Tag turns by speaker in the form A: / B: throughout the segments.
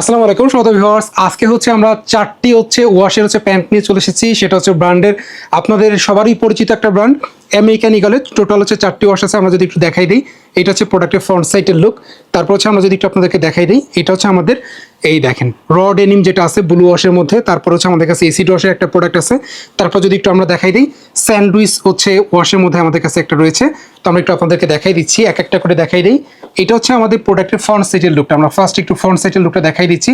A: আসসালামু আলাইকুম শ্রোতা ভিউয়ার্স। আজকে হচ্ছে আমরা চারটি হচ্ছে ওয়াশের হচ্ছে প্যান্ট নিয়ে চলে এসেছি। সেটা হচ্ছে ব্র্যান্ডের, আপনাদের সবারই পরিচিত একটা ব্র্যান্ড আমেরিকান ইগলের টোটাল হচ্ছে চারটি ওয়াশ আছে, আমরা যদি একটু দেখাই দিই। এটা হচ্ছে প্রোডাক্টের ফ্রন্ট সাইডের লুক তারপর হচ্ছে আমরা যদি একটু আপনাদেরকে দেখাই দিই, এটা হচ্ছে আমাদের এই দেখেন র ডেনিম যেটা আছে ব্লু ওয়াশের মধ্যে, তারপর হচ্ছে আমাদের কাছে এসিড ওয়াশের একটা প্রোডাক্ট আছে। তারপর যদি একটু আমরা দেখাই দিই স্যান্ডউইচ হচ্ছে ওয়াশের মধ্যে আমাদের কাছে একটা রয়েছে। তো আমরা একটু আপনাদেরকে দেখাই দিচ্ছি, এক একটা করে দেখাই দিই। এটা হচ্ছে আমাদের প্রোডাক্টের ফ্রন্ট সাইডের লুকটা আমরা ফার্স্ট একটু ফ্রন্ট সাইডের লুকটা দেখাই দিচ্ছি।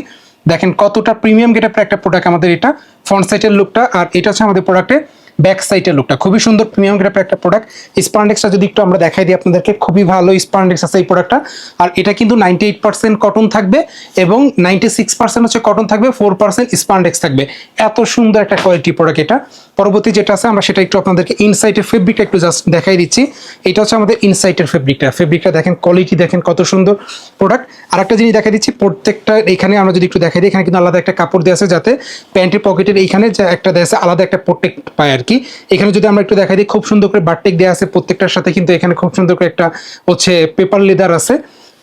A: দেখেন কতটা প্রিমিয়াম গেটের একটা প্রোডাক্ট আমাদের এটা ফ্রন্ট সাইডের লুকটা আর এটা হচ্ছে আমাদের প্রোডাক্টে ব্যাক সাইডের লুকটা খুবই সুন্দর প্রিমিয়াম গেটের একটা প্রোডাক্ট স্পান্ডেক্সটা যদি একটু আমরা দেখাই দিই আপনাদেরকে, খুবই ভালো স্পান্ডেক্স আছে এই প্রোডাক্টটা আর এটা কিন্তু নাইনটি এইট পার্সেন্ট কটন থাকবে এবং নাইনটি সিক্স পার্সেন্ট হচ্ছে কটন থাকবে ফোর পার্সেন্ট স্পান্ডেক্স থাকবে। এত সুন্দর একটা কোয়ালিটি প্রোডাক্ট এটা। পরবর্তী যেটা আছে, আমরা সেটা একটু আপনাদেরকে ইনসাইটের ফেব্রিকটা একটু জাস্ট দেখাই দিচ্ছি। এটা হচ্ছে আমাদের ইনসাইটের ফেব্রিকটা ফেব্রিকটা দেখেন কোয়ালিটি দেখেন কত সুন্দর প্রোডাক্ট আর একটা জিনিস দেখাই দিচ্ছি, প্রত্যেকটা এখানে আমরা যদি একটু দেখাই দিই, এখানে কিন্তু আলাদা একটা কাপড় দেওয়া আছে যাতে প্যান্টের পকেটের এইখানে যে একটা দেওয়া আছে, আলাদা একটা প্রোটেক্ট পায় আর কি। এখানে যদি আমরা একটু দেখাই দিই, খুব সুন্দর করে বারটেক দেওয়া আছে প্রত্যেকটার সাথে, কিন্তু এখানে খুব সুন্দর করে একটা হচ্ছে পেপার লেদার আছে।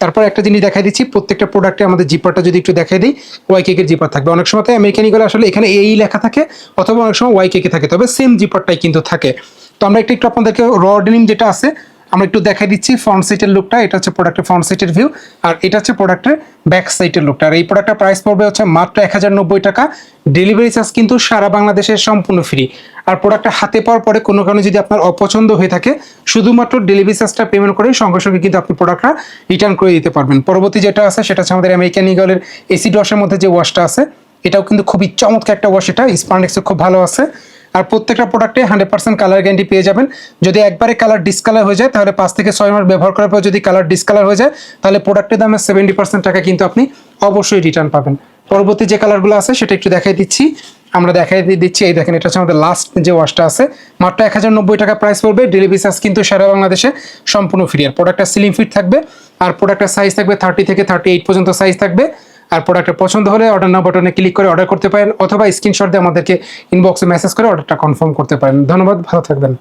A: তারপর একটা জিনিস দেখাই দিচ্ছি, প্রত্যেকটা প্রোডাক্টে আমাদের জিপারটা যদি একটু দেখাই দিই ওয়াই কেকের জিপার থাকবে। অনেক সময় আমেরিকান ইগলে আসলে এখানে এই লেখা থাকে, অথবা অনেক সময় ওয়াই কেকে থাকে, তবে সেম জিপারটাই কিন্তু থাকে। তো আমরা একটু একটু আপনাদেরকে র ডেনিম যেটা আছে, আমরা একটু দেখাই দিচ্ছি ফ্রন্ট সাইটের লুকটা এটা হচ্ছে প্রোডাক্টের ফ্রন্ট সাইটের ভিউ আর এটা হচ্ছে প্রোডাক্টের ব্যাক সাইটের লুকটা আর এই প্রোডাক্টটা প্রাইস পড়বে হচ্ছে মাত্র এক হাজার নব্বই টাকা। ডেলিভারি চার্জ কিন্তু সারা বাংলাদেশের সম্পূর্ণ ফ্রি আর প্রোডাক্টটা হাতে পাওয়ার পরে কোনো কারণে যদি আপনার অপছন্দ হয়ে থাকে, শুধুমাত্র ডেলিভারি চার্জটা পেমেন্ট করে সঙ্গে সঙ্গে কিন্তু আপনি প্রোডাক্টটা রিটার্ন করে দিতে পারবেন। পরবর্তী যেটা আছে, সেটা হচ্ছে আমাদের আমেরিকান ইগলের এসিড ওয়াশের মধ্যে যে ওয়াশটা আছে, এটাও কিন্তু খুবই চমৎকার একটা ওয়াশ এটা। স্পান্ডেক্সও খুব ভালো আছে। আর প্রত্যেকটা প্রোডাক্টে হান্ড্রেড পার্সেন্ট কালার গ্যারান্টি পেয়ে যাবেন। যদি একবারে কালার ডিসকালার হয়ে যায়, তাহলে পাঁচ থেকে ছয় মাস ব্যবহার করার পর যদি কালার ডিসকালার হয়ে যায়, তাহলে প্রোডাক্টের দামে সেভেন্টি পার্সেন্ট টাকা কিন্তু আপনি অবশ্যই রিটার্ন পাবেন। পরবর্তী যে কালারগুলো আছে সেটা একটু দেখাই দিচ্ছি। আমরা দেখাই দিচ্ছি, এই দেখেন, এটা হচ্ছে আমাদের লাস্ট যে ওয়াশটা আছে। মাত্র এক হাজার নব্বই টাকা প্রাইস পড়বে। ডেলিভারি চার্জ কিন্তু সারা বাংলাদেশে সম্পূর্ণ ফ্রি আর প্রোডাক্টটা সিলিং ফিট থাকবে। আর প্রোডাক্টের সাইজ থাকবে থার্টি থেকে থার্টি এইট পর্যন্ত সাইজ থাকবে। আর প্রোডাক্টের পছন্দ হলে অর্ডার না বাটনে ক্লিক করে অর্ডার করতে পারেন। অথবা স্ক্রিনশট দিয়ে আমাদেরকে ইনবক্সে মেসেজ করে অর্ডারটা কনফার্ম করতে পারেন। ধন্যবাদ, ভালো থাকবেন।